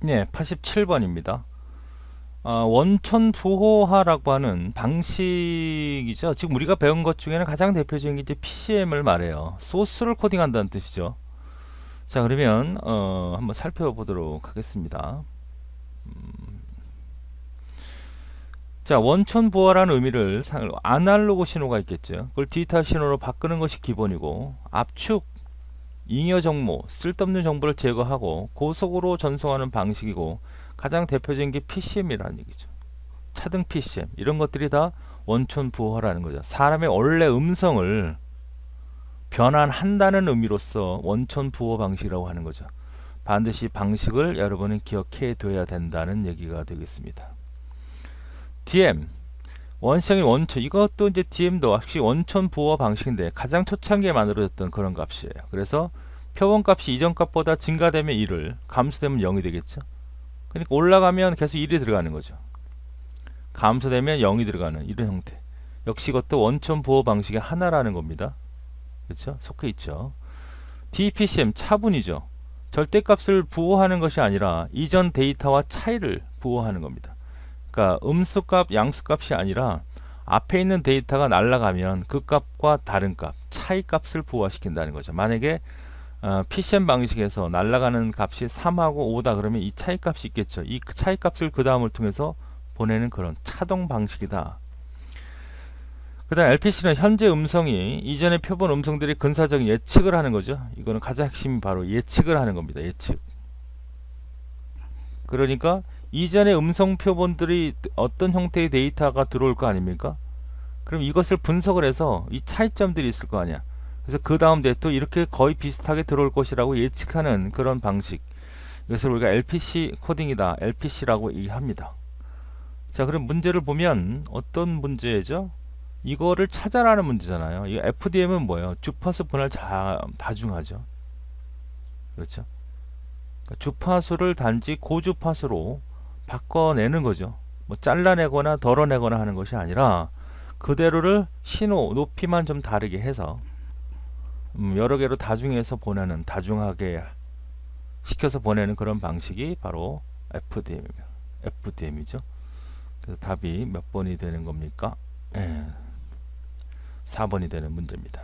네, 87번입니다. 아, 원천 부호화라고 하는 방식이죠. 지금 우리가 배운 것 중에는 가장 대표적인 게 이제 PCM을 말해요. 소스를 코딩한다는 뜻이죠. 자, 그러면 어, 한번 살펴보도록 하겠습니다. 음. 자, 원천 부호라는 의미를 상- 아날로그 신호가 있겠죠. 그걸 디지털 신호로 바꾸는 것이 기본이고 압축 잉여 정보, 쓸데없는 정보를 제거하고 고속으로 전송하는 방식이고 가장 대표적인 게 PCM이라는 얘기죠. 차등 PCM 이런 것들이 다 원천 부호라는 거죠. 사람의 원래 음성을 변환한다는 의미로서 원천 부호 방식이라고 하는 거죠. 반드시 방식을 여러분은 기억해 둬야 된다는 얘기가 되겠습니다. DM 원성의 원천 이것도 이제 DM도 역시 원천 부호 방식인데 가장 초창기에 만들어졌던 그런 값이에요. 그래서 표본 값이 이전 값보다 증가되면 1을 감소되면 0이 되겠죠. 그러니까 올라가면 계속 1이 들어가는 거죠. 감소되면 0이 들어가는 이런 형태. 역시 이것도 원천 부호 방식의 하나라는 겁니다. 그렇죠? 속해 있죠. DPCM 차분이죠. 절대값을 부호하는 것이 아니라 이전 데이터와 차이를 부호하는 겁니다. 그러니까 음수값, 양수값이 아니라 앞에 있는 데이터가 날아가면 그 값과 다른 값, 차이 값을 부호화시킨다는 거죠. 만약에 어, PCM 방식에서 날아가는 값이 3하고 5다 그러면 이 차이 값이 있겠죠. 이 차이 값을 그 다음을 통해서 보내는 그런 차동 방식이다. 그 다음 LPC는 현재 음성이 이전의 표본 음성들이 근사적인 예측을 하는 거죠. 이거는 가장 핵심이 바로 예측을 하는 겁니다. 예측. 그러니까 이전의 음성 표본들이 어떤 형태의 데이터가 들어올 거 아닙니까? 그럼 이것을 분석을 해서 이 차이점들이 있을 거 아니야. 그래서 그 다음 데또 이렇게 거의 비슷하게 들어올 것이라고 예측하는 그런 방식. 이것을 우리가 LPC 코딩이다. LPC라고 얘기합니다. 자, 그럼 문제를 보면 어떤 문제죠? 이거를 찾아라는 문제잖아요. 이 FDM은 뭐예요? 주파수 분할 자, 다중하죠. 그렇죠? 그러니까 주파수를 단지 고주파수로 바꿔내는 거죠. 뭐 잘라내거나 덜어내거나 하는 것이 아니라 그대로를 신호 높이만 좀 다르게 해서 음, 여러 개로 다중해서 보내는 다중하게 시켜서 보내는 그런 방식이 바로 FDM입니다. FDM이죠. 그래서 답이 몇 번이 되는 겁니까? 예. 4번이 되는 문제입니다.